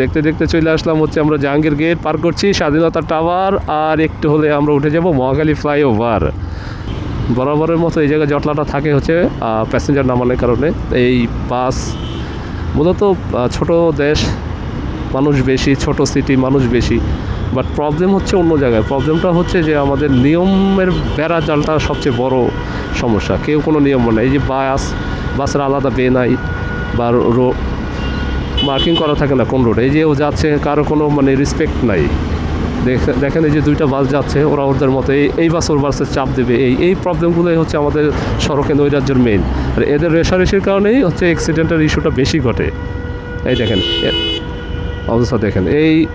দেখতে দেখতে চলে আসলাম হচ্ছে আমরা জাহাঙ্গীর গেট, পার করছি স্বাধীনতা টাওয়ার আর একটু হলে আমরা উঠে যাব মহাখালী ফ্লাইওভার। বরাবরের মতো এই জায়গায় জটলাটা থাকে হচ্ছে প্যাসেঞ্জার নামানোর কারণে। এই বাস মূলত ছোট দেশ, মানুষ বেশি, ছোট সিটি মানুষ বেশি। বাট প্রবলেম হচ্ছে অন্য জায়গায়। প্রবলেমটা হচ্ছে যে আমাদের নিয়মের বেড়া জালটা সবচেয়ে বড় সমস্যা। কেউ কোনো নিয়ম মানে এই যে বাস, বাসের আলাদা বে নাই বা মার্কিং করা থাকে না কোন রোডে এই যে ও যাচ্ছে, কারও কোনো মানে রেসপেক্ট নাই। দেখ- দেখেন এই যে দুইটা বাস যাচ্ছে, ওরা ওদের মতো। এই এই বাস ওর বাসের চাপ দেবে। এই এই প্রবলেমগুলোই হচ্ছে আমাদের সড়কে নৈরাজ্যের মেইন আর এদের রেশারেশির কারণেই হচ্ছে অ্যাক্সিডেন্টের ইস্যুটা বেশি ঘটে। এই দেখেন অবস্থা দেখেন। এই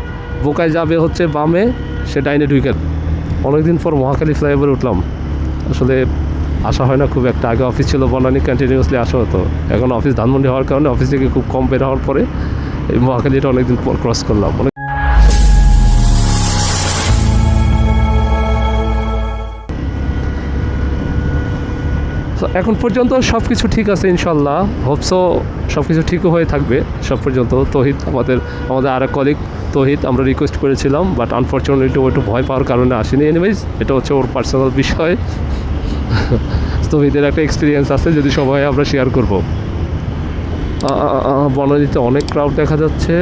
বোকায় যাবে হচ্ছে বামে, সে ডাইনে ঢুকে অনেকদিন পর মহাখালী ফ্লাইওভারে উঠলাম। আসলে আসা হয় না, খুব একটা। আগে অফিস ছিল বনানি কন্টিনিউসলি আসা হতো। এখন অফিস ধানমন্ডি হওয়ার কারণে অফিস থেকে খুব কম বের হওয়ার পরে এই মহাখালীটা অনেকদিন পর ক্রস করলাম। এখন পর্যন্ত সব কিছু ঠিক আছে, ইনশাল্লাহ। হোপসো সব কিছু ঠিকও হয়ে থাকবে, সব পর্যন্ত। তহিদ, আমাদের আমাদের আর কলিগ তহিদ, আমরা রিকোয়েস্ট করেছিলাম বাট আনফর্চুনেটলি ও একটু ভয় পাওয়ার কারণে আসেনি। এনিওয়েজ এটা হচ্ছে ওর পার্সোনাল বিষয়। তহিদের একটা এক্সপিরিয়েন্স আছে, যদি সবাই আমরা শেয়ার করব। বনানীতে অনেক ক্রাউড দেখা যাচ্ছে।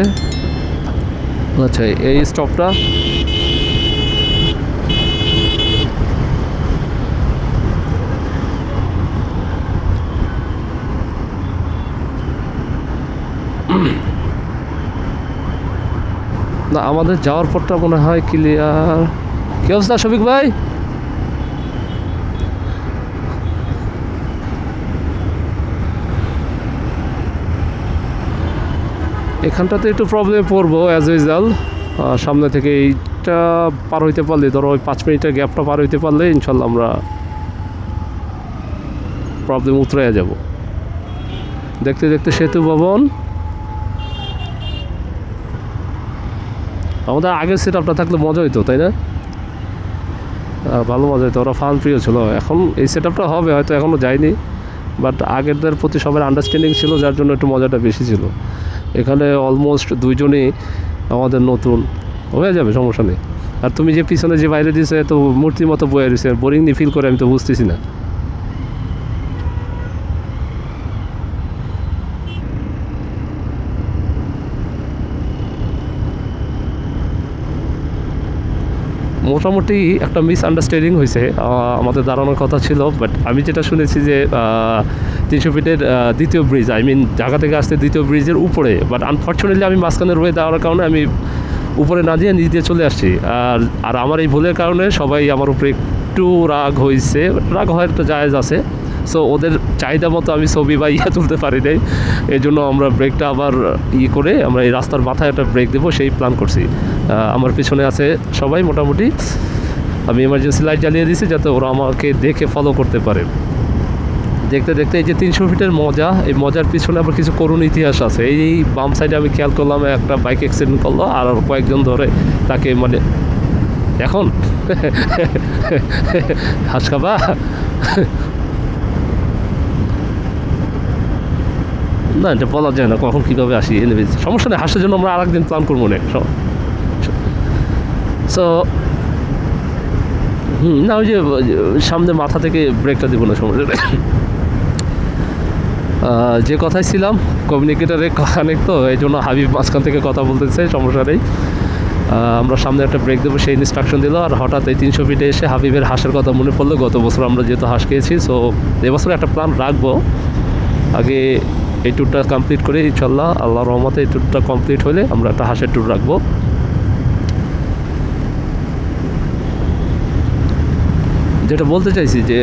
আচ্ছা এই স্টপটা না, আমাদের যাওয়ার পরটা মনে হয় ক্লিয়ার কি অবস্থা, শফিক ভাই? এখানটাতে একটু প্রবলেমে পড়ব অ্যাজ ইউজাল সামনে থেকে এইটা পার হইতে পারলে, ধরো ওই পাঁচ মিনিটের গ্যাপটা পার হইতে পারলে ইনশাল্লাহ আমরা প্রবলেম উতরে যাব। দেখতে দেখতে সেতু ভবন। আমাদের আগের সেট আপটা থাকলে মজা হইতো, তাই না? ভালো মজা হতো ওরা ফান প্রিয় ছিল। এখন এই সেট আপটা হবে, হয়তো এখনও যায়নি। বাট আগেরদের প্রতি সবার আন্ডারস্ট্যান্ডিং ছিল, যার জন্য একটু মজাটা বেশি ছিল। এখানে অলমোস্ট দুইজনই আমাদের নতুন। হয়ে যাবে, সমস্যা নেই। আর তুমি যে পিছনে যে বাইরে দিয়েছে তো মূর্তির মতো বয়ে দিছে বোরিং নিয়ে ফিল করে আমি তো বুঝতেছি না। মোটামুটি একটা মিস আন্ডারস্ট্যান্ডিং হয়েছে আমাদের দাঁড়ানোর কথা ছিল বাট আমি যেটা শুনেছি যে তিনশো ফিটের দ্বিতীয় ব্রিজ আই মিন ঢাকা থেকে আসতে দ্বিতীয় ব্রিজের উপরে বাট আনফর্চুনেটলি আমি মাঝখানে রয়ে দেওয়ার কারণে আমি উপরে না দিয়ে নিচ দিয়ে চলে আসছি। আর আর আমার এই ভুলের কারণে সবাই আমার উপরে একটু রাগ হয়েছে, রাগ হওয়ার একটা জায়জ আছে। সো ওদের চাহিদা মতো আমি ছবি বা ইয়ে তুলতে পারি নাই। এই জন্য আমরা ব্রেকটা আবার ইয়ে করে আমরা এই রাস্তার মাথায় একটা ব্রেক দেবো, সেই প্ল্যান করছি। আমার পিছনে আছে সবাই মোটামুটি। আমি এমার্জেন্সি লাইট জ্বালিয়ে দিয়েছি যাতে ওরা আমাকে দেখে ফলো করতে পারে। দেখতে দেখতে এই যে তিনশো ফিটের মজা, এই মজার পিছনে আবার কিছু করুণ ইতিহাস আছে। এই বাম সাইডে আমি খেয়াল করলাম, একটা বাইক অ্যাক্সিডেন্ট করল আর কয়েকজন ধরে তাকে মানে এখন? হাস না, এটা বলা যায় না, কখন কীভাবে আসি এনিওয়েজ সমস্যা নেই, হাসার জন্য আমরা আর একদিন প্ল্যান করব না সো হুম, না, ওই যে, সামনে মাথা থেকে ব্রেকটা দেবো না, সমস্যা। যে কথায় ছিলাম কমিউনিকেটারে কানেক্ট তো, এই জন্য হাবিব মাঝখান থেকে কথা বলতেছে, সমস্যা নেই। আমরা সামনে একটা ব্রেক দেবো, সেই ইনস্ট্রাকশন দিল, আর হঠাৎ এই তিনশো ফিটে এসে হাবিবের হাঁসের কথা মনে পড়ল, গত বছর আমরা যেহেতু হাঁস খেয়েছি সো এবছর একটা প্ল্যান রাখব। আগে এই ট্যুরটা কমপ্লিট করে ইনশাল্লাহ আল্লাহ রহমতে এই ট্যুরটা কমপ্লিট হলে আমরা একটা হাঁসের ট্যুর রাখব। যেটা বলতে চাইছি যে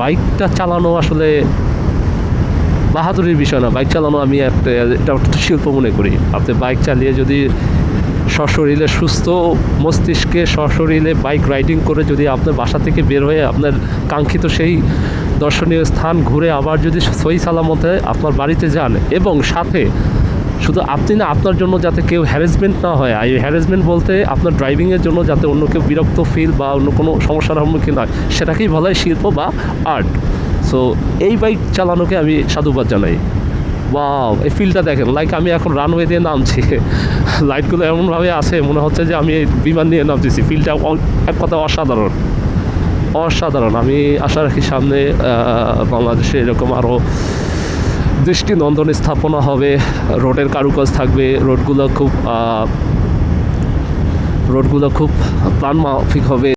বাইকটা চালানো আসলে বাহাদুরির বিষয় না। বাইক চালানো আমি একটা, এটা শিল্প মনে করি। আপনি বাইক চালিয়ে যদি সশরীরে সুস্থ মস্তিষ্কে সশরীরে বাইক রাইডিং করে যদি আপনার বাসা থেকে বের হয়ে আপনার কাঙ্ক্ষিত সেই দর্শনীয় স্থান ঘুরে আবার যদি সই সালামতে আপনার বাড়িতে যান এবং সাথে শুধু আপনি না, আপনার জন্য যাতে কেউ হ্যারাসমেন্ট না হয়, আর এই হ্যারাসমেন্ট বলতে আপনার ড্রাইভিংয়ের জন্য যাতে অন্য কেউ বিরক্ত ফিল বা অন্য কোনো সমস্যার সম্মুখীন হয়, সেটাকেই বলা হয় শিল্প বা আর্ট সো এই বাইক চালানোকে আমি সাধুবাদ জানাই। বা এই ফিল্ডটা দেখেন লাইক আমি এখন রানওয়ে দিয়ে নামছি। লাইটগুলো এমনভাবে আছে, মনে হচ্ছে যে আমি এই বিমান নিয়ে নামতেছি। ফিল্ডটা এক কথা অসাধারণ। অসাধারণ। আমি আশা রাখি সামনে বাংলাদেশে এরকম আরও দৃষ্টি নন্দন স্থাপনা হবে। রোডের কারুকাজ থাকবে। রোডগুলো খুব রোডগুলো খুব প্ল্যান মাফিক হবে।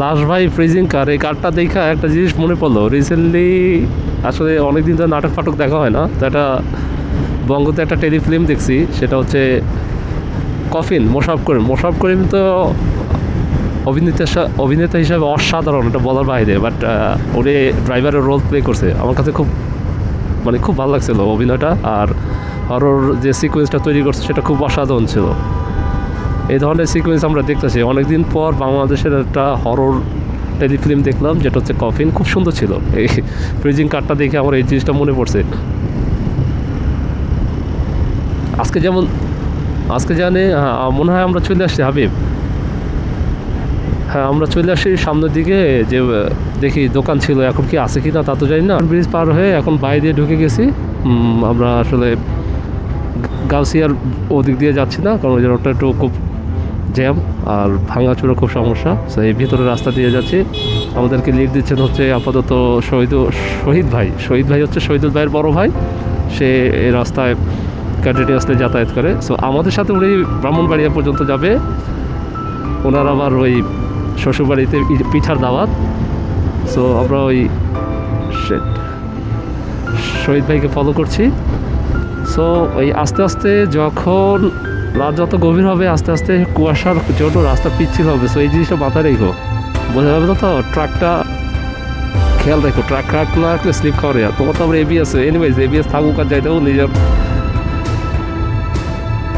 লাশ ভাই ফ্রিজিং কার, এই কারটা দেখা একটা জিনিস মনে পড়ল। রিসেন্টলি আসলে অনেকদিন ধরে নাটক ফাটক দেখা হয় না, তো একটা বঙ্গতে একটা টেলিফিল্ম দেখছি, সেটা হচ্ছে কফিন মোশাফ করিম। মোশাফ করিম তো অভিনেতা অভিনেতা হিসাবে অসাধারণ এটা বলার বাইরে বাট ওরে ড্রাইভারের রোল প্লে করছে। আমার কাছে খুব মানে খুব ভালো লাগছিল অভিনয়টা, আর হরর যে সিকোয়েন্সটা তৈরি করছে, সেটা খুব অসাধারণ ছিল। এই ধরনের সিকোয়েন্স আমরা দেখতেছি। অনেকদিন পর বাংলাদেশের একটা হরর টেলিফিল্ম দেখলাম যেটা হচ্ছে কফিন খুব সুন্দর ছিল। এই ফ্রিজিং কার্ডটা দেখে আমার এই জিনিসটা মনে পড়ছে। আজকে যেমন আজকে জানে হ্যাঁ, মনে হয় আমরা চলে আসছি হাবিব। হ্যাঁ আমরা চলে আসি সামনের দিকে যে দেখি দোকান ছিল এখন কি আছে কি না তা তো জানি না। ব্রিজ পার হয়ে এখন বাইরে দিয়ে ঢুকে গেছি। আমরা আসলে গাউসিয়ার ওদিক দিয়ে যাচ্ছি না কারণ ওই রোডটা একটু খুব জ্যাম আর ভাঙাচুরো খুব সমস্যা। তো এই ভিতরে রাস্তা দিয়ে যাচ্ছি। আমাদেরকে লিড দিচ্ছেন হচ্ছে আপাতত শহীদ শহীদ ভাই। শহীদ ভাই হচ্ছে শহীদুল ভাইয়ের বড় ভাই। সে এই রাস্তায় কন্টিনিউয়াসলি যাতায়াত করে। সো আমাদের সাথে উনি ব্রাহ্মণবাড়িয়া পর্যন্ত যাবে। ওনার আবার ওই শ্বশুরবাড়িতে পিঠার দাওয়াত। সো আমরা ওই শহীদ ভাইকে ফলো করছি। সো ওই আস্তে আস্তে যখন রাত যত গভীর হবে, আস্তে আস্তে কুয়াশার জন্য রাস্তা পিচ্ছিল হবে। সো এই জিনিসটা মাথায় রেখো। বোঝা যাবে তো ট্রাকটা খেয়াল রেখো ট্রাক ট্রাক না রাখলে স্লিপ খাওয়ারে আর তোমার তো আবার এবিএস এনিওয়াইজ এবিএস থাকুক আর যাইতেও নিজের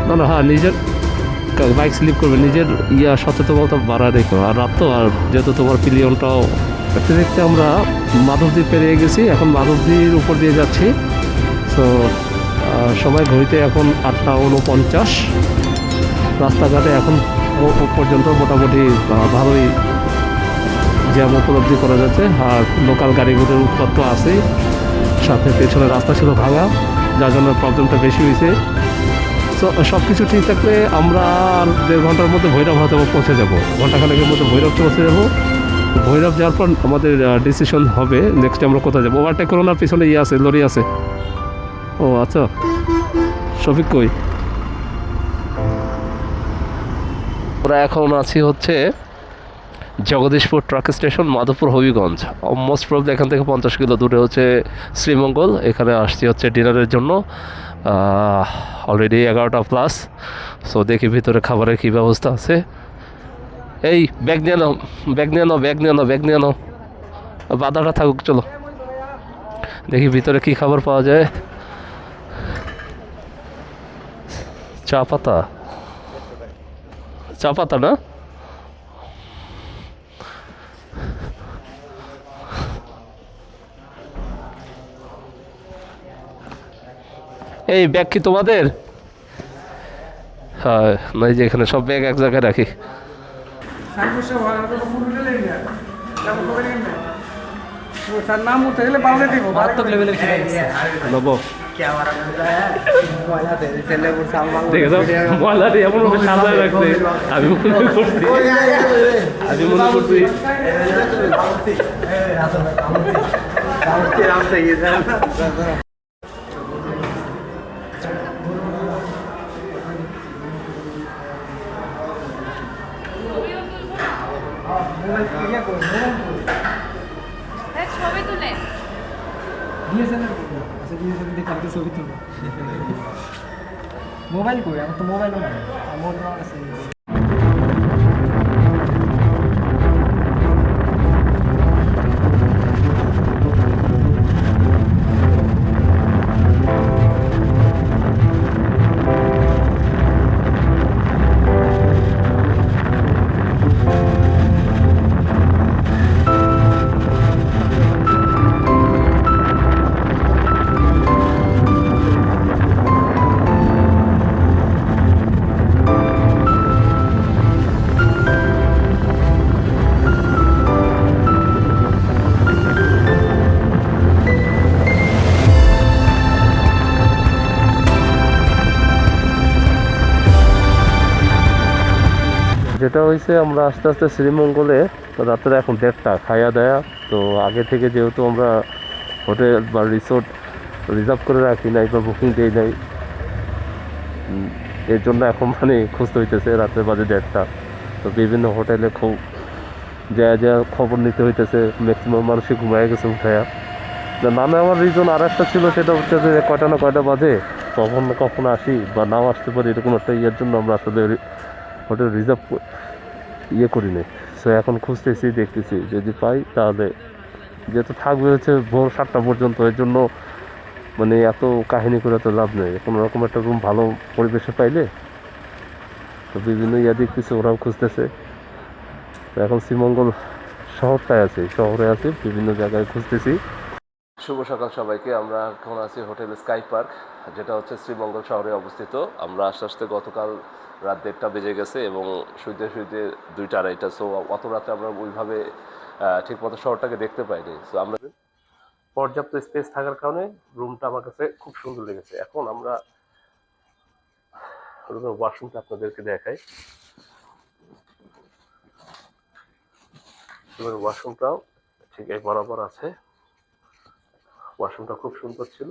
না না হ্যাঁ নিজের বাইক স্লিপ করবে। নিজের ইয়া সচেতনতা বাড়া রেখো। আর রাত তো, আর যেহেতু তোমার পিলিয়নটাও দেখতে দেখতে আমরা মাধবদ্বীপ পেরিয়ে গেছি, এখন মাধবদ্বীর উপর দিয়ে যাচ্ছি। সো সময় ঘড়িতে এখন আটটা উনপঞ্চাশ রাস্তাঘাটে এখন পর্যন্ত মোটামুটি ভালোই জ্যাম উপলব্ধি করা যাচ্ছে। আর লোকাল গাড়িগুলোর উৎপাদ তো আছেই। সাথে পেছনে রাস্তা ছিল ভাঙা, যার জন্য প্রবলেমটা বেশি হয়েছে। সব কিছু ঠিক থাকলে আমরা আর দেড় ঘণ্টার মধ্যে ভৈরব হয়তো বা পৌঁছে যাব। ঘন্টাখানেকের মধ্যে ভৈরব পৌঁছে যাব। ভৈরব যাওয়ার পর আমাদের ডিসিশন হবে নেক্সট আমরা কোথায় যাব। ওভারটেক করোনার পিছনে ইয়ে আছে, লরি আছে। ও আচ্ছা। শফিক কই? আমরা এখন আছি হচ্ছে Jagdishpur truck station, Madhabpur Habiganj. Almost probably এখান থেকে পঞ্চাশ কিলো দূরে হচ্ছে শ্রীমঙ্গল। এখানে আসছি হচ্ছে ডিনারের জন্য। অলরেডি এগারোটা প্লাস সো দেখি ভিতরে খাবারের কী ব্যবস্থা আছে। এই, ব্যাগ নিয়ে নাও, ব্যাগ নিয়ে নাও, ব্যাগ নিয়ে নাও, ব্যাগ নিয়ে নাও। বাধাটা থাকুক, চলো। দেখি ভিতরে কী খাবার পাওয়া যায়। চা পাতা? চা পাতা না? এই ব্যাগ কি তোমাদের? হ্যাঁ না যে এখানে সব ব্যাগ এক জায়গায় রাখি। মারাত্মক লেভেলের ময়লাটি এমন ভাবে সাজায় রাখছে। আমি মনে করছি। আমি মনে করছি। হ্যাঁ ছবি তুলবো। মোবাইল কই? আমার তো মোবাইলও নাই। আমার আছে। যেটা হয়েছে, আমরা আস্তে আস্তে শ্রীমঙ্গলে রাত্রে এখন দেড়টা খাইয়া দেয়া। তো আগে থেকে যেহেতু আমরা হোটেল বা রিসোর্ট রিজার্ভ করে রাখি নাই বা বুকিং দিই নাই এর জন্য এখন মানে খুঁজতে হইতেছে, রাত্রে বাজে দেড়টা। তো বিভিন্ন হোটেলে খুব যা যা খবর নিতে হইতেছে ম্যাক্সিমাম মানুষই ঘুমায় গেছে উঠায়া। না নামে আমার রিজন আর একটা ছিল, সেটা হচ্ছে যে কয়টা না কয়টা বাজে, কখন কখন আসি বা নাও আসতে পারি, এরকম একটা ইয়ের জন্য আমরা আসলে হোটেল রিজার্ভ ইয়ে করি নাই সো এখন খুঁজতেছি, দেখতেছি। যদি পাই, তাহলে যেহেতু থাকবে হচ্ছে ভোর সাতটা পর্যন্ত, এর জন্য মানে এত কাহিনী করে তো লাভ নেই। কোনো রকম একটা রুম ভালো পরিবেশে পাইলে তো বিভিন্ন ইয়া দেখতেছে, ওরাও খুঁজতেছে। এখন শ্রীমঙ্গল শহরটায় আছে। শহরে আছে, বিভিন্ন জায়গায় খুঁজতেছি। শুভ সকাল সবাইকে। আমরা এখন আছি হোটেল স্কাই পার্ক, যেটা হচ্ছে শ্রীমঙ্গল শহরে অবস্থিত। আমরা আস্তে আস্তে গতকাল রাত দেড়টা বেজে গেছে এবং শুইতে শুইতে দুইটা আড়াইটা। সো অত রাতে আমরা ওইভাবে ঠিকমতো শহরটাকে দেখতে পাইনি। সো আমরা পর্যাপ্ত স্পেস থাকার কারণে রুমটা আমার কাছে খুব সুন্দর লেগেছে। এখন আমরা রুমের ওয়াশরুমটা আপনাদেরকে দেখাই। রুমের ওয়াশরুমটাও ঠিক এই বরাবর আছে। ওয়াশরুমটা খুব সুন্দর ছিল।